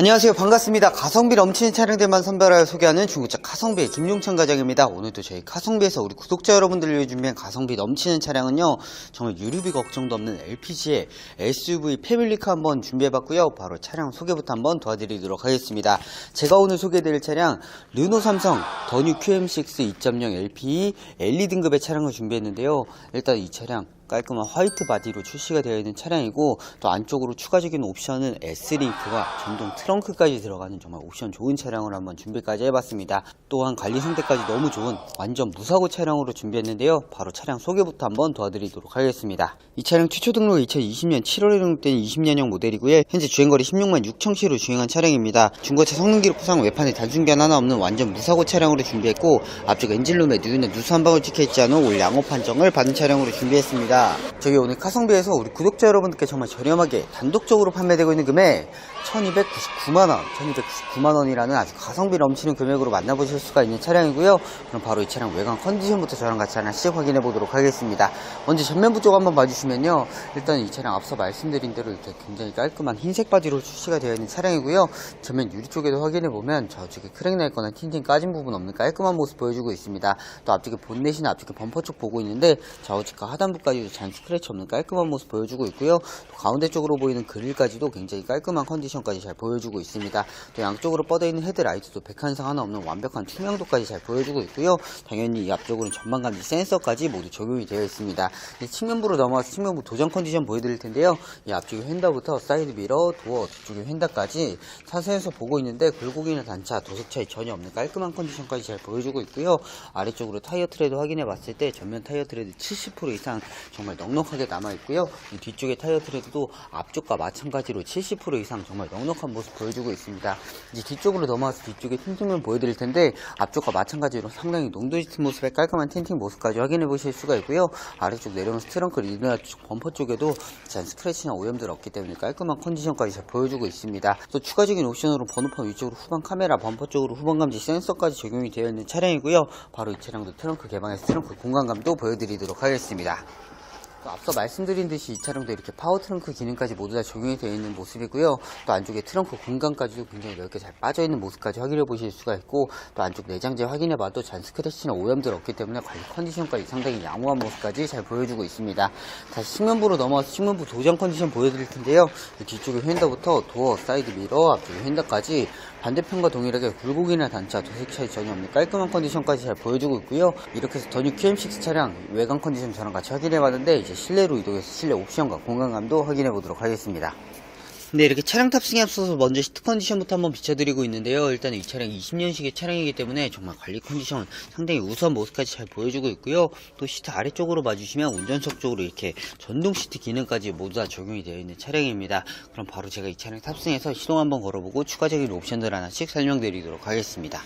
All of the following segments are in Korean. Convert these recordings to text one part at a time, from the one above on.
안녕하세요. 반갑습니다. 가성비 넘치는 차량들만 선별하여 소개하는 중고차 카성비의 김용찬 과장입니다. 오늘도 저희 카성비에서 우리 구독자 여러분들을 위해 준비한 가성비 넘치는 차량은요 정말 유류비 걱정도 없는 LPG의 SUV 패밀리카 한번 준비해봤고요. 바로 차량 소개부터 한번 도와드리도록 하겠습니다. 제가 오늘 소개해드릴 차량 르노 삼성 더뉴 QM6 2.0 LPE LE 등급의 차량을 준비했는데요. 일단 이 차량 깔끔한 화이트 바디로 출시가 되어 있는 차량이고 또 안쪽으로 추가적인 옵션은 S링크와 전동 트렁크까지 들어가는 정말 옵션 좋은 차량을 한번 준비까지 해봤습니다. 또한 관리 상태까지 너무 좋은 완전 무사고 차량으로 준비했는데요. 바로 차량 소개부터 한번 도와드리도록 하겠습니다. 이 차량 최초 등록 2020년 7월에 등록된 20년형 모델이고요. 현재 주행거리 16만 6천 킬로 주행한 차량입니다. 중고차 성능 기록상 외판에 단순 변 하나 없는 완전 무사고 차량으로 준비했고 앞쪽 엔진룸에 누유나 누수 한 방울 찍혀있지 않은 올 양호 판정을 받은 차량으로 준비했습니다. 저희 오늘 카성비에서 우리 구독자 여러분들께 정말 저렴하게 단독적으로 판매되고 있는 금액 1299만원 1299만원이라는 아주 가성비 넘치는 금액으로 만나보실 수가 있는 차량이고요. 그럼 바로 이 차량 외관 컨디션부터 저랑 같이 하나씩 확인해 보도록 하겠습니다. 먼저 전면부 쪽 한번 봐주시면요. 일단 이 차량 앞서 말씀드린 대로 이렇게 굉장히 깔끔한 흰색 바디로 출시가 되어 있는 차량이고요. 전면 유리 쪽에도 확인해 보면 저쪽에 크랙 날 거나 틴팅 까진 부분 없는 깔끔한 모습 보여주고 있습니다. 또 앞쪽에 본넷이나 앞쪽에 범퍼 쪽 보고 있는데 좌우측과 하단부까지도 잔 스크래치 없는 깔끔한 모습 보여주고 있고요. 또 가운데 쪽으로 보이는 그릴까지도 굉장히 깔끔한 컨디션까지 잘 보여주고 있습니다. 또 양쪽으로 뻗어 있는 헤드라이트도 백한상 하나 없는 완벽한 투명도까지 잘 보여주고 있고요. 당연히 이 앞쪽으로는 전방 감지 센서까지 모두 적용이 되어 있습니다. 이제 측면부로 넘어와서 측면부 도전 컨디션 보여드릴 텐데요. 이 앞쪽에 휀다부터 사이드 미러 도어 뒤쪽에 휀다까지 차선에서 보고 있는데 굴곡이나 단차 도색 차이 전혀 없는 깔끔한 컨디션까지 잘 보여주고 있고요. 아래쪽으로 타이어 트레드 확인해 봤을 때 전면 타이어 트레드 70% 이상 정말 넉넉하게 남아 있고요. 이 뒤쪽에 타이어 트레드도 앞쪽과 마찬가지로 70% 이상 정말 넉넉한 모습 보여주고 있습니다. 이제 뒤쪽으로 넘어와서 뒤쪽에 틴팅을 보여드릴 텐데 앞쪽과 마찬가지로 상당히 농도 짙은 모습의 깔끔한 틴팅 모습까지 확인해 보실 수가 있고요. 아래쪽 내려오면서 트렁크 리너 쪽 범퍼 쪽에도 잔 스크래치나 오염들 없기 때문에 깔끔한 컨디션까지 잘 보여주고 있습니다. 또 추가적인 옵션으로 번호판 위쪽으로 후방 카메라 범퍼 쪽으로 후방 감지 센서까지 적용이 되어 있는 차량이고요. 바로 이 차량도 트렁크 개방해서 트렁크 공간감도 보여드리도록 하겠습니다. 또 앞서 말씀드린 듯이 이 차량도 이렇게 파워 트렁크 기능까지 모두 다 적용이 되어 있는 모습이고요. 또 안쪽에 트렁크 공간까지도 굉장히 넓게 잘 빠져 있는 모습까지 확인해 보실 수가 있고 또 안쪽 내장재 확인해 봐도 잔 스크래치나 오염들 없기 때문에 관리 컨디션까지 상당히 양호한 모습까지 잘 보여주고 있습니다. 다시 측면부로 넘어와서 측면부 도장 컨디션 보여드릴 텐데요. 이 뒤쪽에 휀더부터 도어, 사이드 미러, 앞쪽에 휀더까지 반대편과 동일하게 굴곡이나 단차, 도색 차이 전혀 없는 깔끔한 컨디션까지 잘 보여주고 있고요. 이렇게 해서 더뉴 QM6 차량 외관 컨디션 저랑 같이 확인해 봤는데 이제 실내로 이동해서 실내 옵션과 공간감도 확인해 보도록 하겠습니다. 네, 이렇게 차량 탑승에 앞서서 먼저 시트 컨디션부터 한번 비춰드리고 있는데요. 일단 이 차량 20년식의 차량이기 때문에 정말 관리 컨디션 상당히 우수한 모습까지 잘 보여주고 있고요. 또 시트 아래쪽으로 봐주시면 운전석 쪽으로 이렇게 전동 시트 기능까지 모두 다 적용이 되어 있는 차량입니다. 그럼 바로 제가 이 차량 탑승해서 시동 한번 걸어보고 추가적인 옵션들 하나씩 설명드리도록 하겠습니다.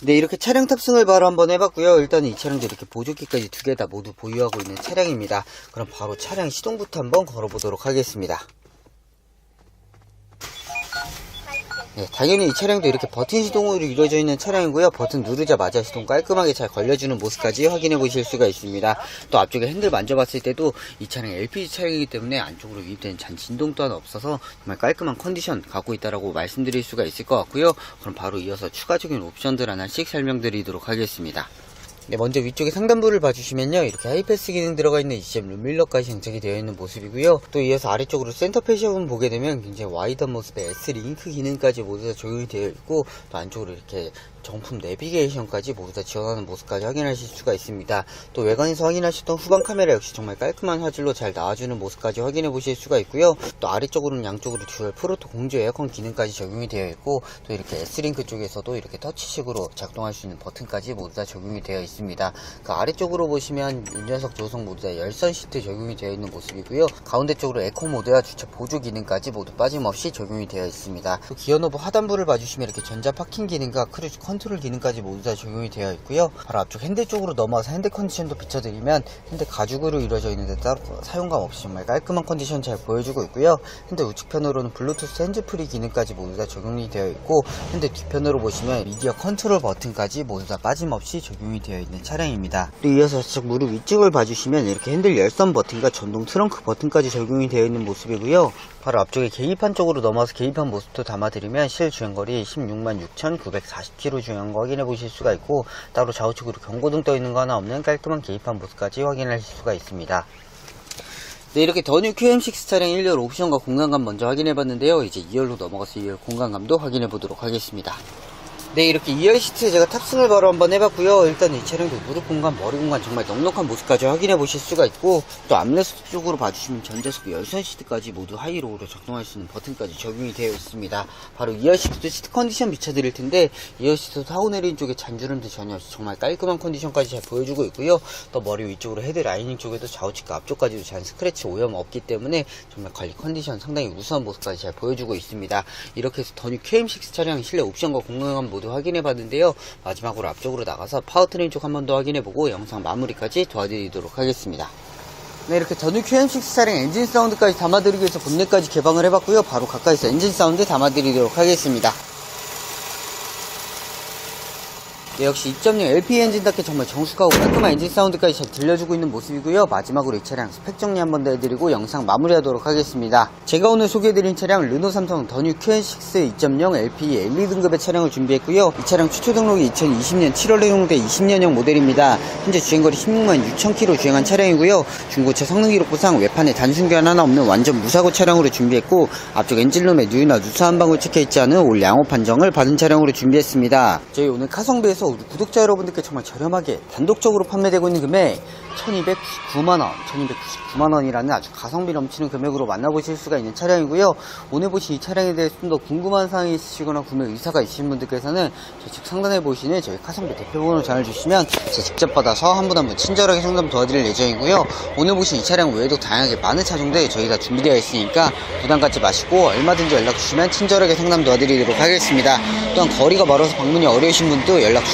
네 이렇게 차량 탑승을 바로 한번 해봤고요 일단 이 차량도 이렇게 보조기까지 두 개 다 모두 보유하고 있는 차량입니다 그럼 바로 차량 시동부터 한번 걸어보도록 하겠습니다 네, 당연히 이 차량도 이렇게 버튼 시동으로 이루어져 있는 차량이고요. 버튼 누르자마자 시동 깔끔하게 잘 걸려주는 모습까지 확인해 보실 수가 있습니다. 또 앞쪽에 핸들 만져봤을 때도 이 차량 LPG 차량이기 때문에 안쪽으로 유입된 잔 진동 또한 없어서 정말 깔끔한 컨디션 갖고 있다라고 말씀드릴 수가 있을 것 같고요. 그럼 바로 이어서 추가적인 옵션들 하나씩 설명드리도록 하겠습니다. 네, 먼저 위쪽에 상단부를 봐주시면요. 이렇게 하이패스 기능 들어가 있는 ECM 룸밀러까지 장착이 되어 있는 모습이고요. 또 이어서 아래쪽으로 센터 패시업을 보게 되면 굉장히 와이드한 모습의 S-링크 기능까지 모두 다 적용이 되어 있고 또 안쪽으로 이렇게 정품 내비게이션까지 모두 다 지원하는 모습까지 확인하실 수가 있습니다. 또 외관에서 확인하셨던 후방 카메라 역시 정말 깔끔한 화질로 잘 나와주는 모습까지 확인해 보실 수가 있고요. 또 아래쪽으로는 양쪽으로 듀얼 프로토 공조 에어컨 기능까지 적용이 되어 있고 또 이렇게 S링크 쪽에서도 이렇게 터치식으로 작동할 수 있는 버튼까지 모두 다 적용이 되어 있습니다. 그 아래쪽으로 보시면 운전석 조성 모두 다 열선 시트 적용이 되어 있는 모습이고요. 가운데 쪽으로 에코 모드와 주차 보조 기능까지 모두 빠짐없이 적용이 되어 있습니다. 또 기어 노브 하단부를 봐주시면 이렇게 전자 파킹 기능과 크루즈 컨 컨트롤 기능까지 모두 다 적용이 되어 있고요. 바로 앞쪽 핸들 쪽으로 넘어와서 핸들 컨디션도 비춰드리면 핸들 가죽으로 이루어져 있는데 따로 사용감 없이 정말 깔끔한 컨디션 잘 보여주고 있고요. 핸들 우측편으로는 블루투스 핸즈프리 기능까지 모두 다 적용이 되어 있고 핸들 뒤편으로 보시면 미디어 컨트롤 버튼까지 모두 다 빠짐없이 적용이 되어 있는 차량입니다. 이어서 좌측 무릎 위쪽을 봐주시면 이렇게 핸들 열선 버튼과 전동 트렁크 버튼까지 적용이 되어 있는 모습이고요. 바로 앞쪽에 계기판 쪽으로 넘어와서 계기판 모습도 담아드리면 실 주행거리 16만 6,940km 주행한 거 확인해 보실 수가 있고 따로 좌우측으로 경고등 떠 있는 거 하나 없는 깔끔한 계기판 모습까지 확인하실 수가 있습니다. 네, 이렇게 더뉴 QM6 차량 1열 옵션과 공간감 먼저 확인해 봤는데요. 이제 2열로 넘어가서 2열 공간감도 확인해 보도록 하겠습니다. 네, 이렇게 2열 시트에 제가 탑승을 바로 한번 해봤고요. 일단 이 차량도 무릎 공간, 머리 공간 정말 넉넉한 모습까지 확인해 보실 수가 있고, 또 암레스트 쪽으로 봐주시면 전자석 열선 시트까지 모두 하이로우로 작동할 수 있는 버튼까지 적용이 되어 있습니다. 바로 2열 시트도 시트 컨디션 비춰드릴 텐데, 2열 시트도 타고 내리는 쪽에 잔주름도 전혀 없이 정말 깔끔한 컨디션까지 잘 보여주고 있고요. 또 머리 위쪽으로 헤드 라이닝 쪽에도 좌우측과 앞쪽까지도 잔 스크래치 오염 없기 때문에 정말 관리 컨디션 상당히 우수한 모습까지 잘 보여주고 있습니다. 이렇게 해서 더뉴 QM6 차량 실내 옵션과 공간감 모두 확인해 봤는데요. 마지막으로 앞쪽으로 나가서 파워트레인 쪽 한 번 더 확인해 보고 영상 마무리까지 도와드리도록 하겠습니다. 네, 이렇게 더뉴 QM6 차량 엔진 사운드까지 담아드리기 위해서 본넷까지 개방을 해봤고요. 바로 가까이서 엔진 사운드 담아드리도록 하겠습니다. 네, 역시 2.0 LP 엔진답게 정말 정숙하고 깔끔한 엔진 사운드까지 잘 들려주고 있는 모습이고요. 마지막으로 이 차량 스펙 정리 한 번 더 해드리고 영상 마무리하도록 하겠습니다. 제가 오늘 소개해드린 차량은 르노 삼성 더뉴 QN6 2.0 LP LE 등급의 차량을 준비했고요. 이 차량 최초 등록이 2020년 7월에 등록된 20년형 모델입니다. 현재 주행거리 16만 6천 km 주행한 차량이고요. 중고차 성능 기록부상 외판에 단순 교환 하나 없는 완전 무사고 차량으로 준비했고 앞쪽 엔진룸에 누유나 누수 한 방울 찍혀있지 않은 올 양호 판정을 받은 차량으로 준비했습니다. 저희 오늘 카성비에서 우리 구독자 여러분들께 정말 저렴하게 단독적으로 판매되고 있는 금액 1299만원, 1299만원이라는 아주 가성비 넘치는 금액으로 만나보실 수가 있는 차량이고요. 오늘 보신 이 차량에 대해서 좀더 궁금한 사항이 있으시거나 구매 의사가 있으신 분들께서는 저측 상단에 보시는 저희 카성비 대표번호 전화 주시면 제가 직접 받아서 한 분 한 분 친절하게 상담 도와드릴 예정이고요. 오늘 보신 이 차량 외에도 다양하게 많은 차종들 저희 가 준비되어 있으니까 부담 갖지 마시고 얼마든지 연락 주시면 친절하게 상담 도와드리도록 하겠습니다. 또한 거리가 멀어서 방문이 어려우신 분도 연락 주시면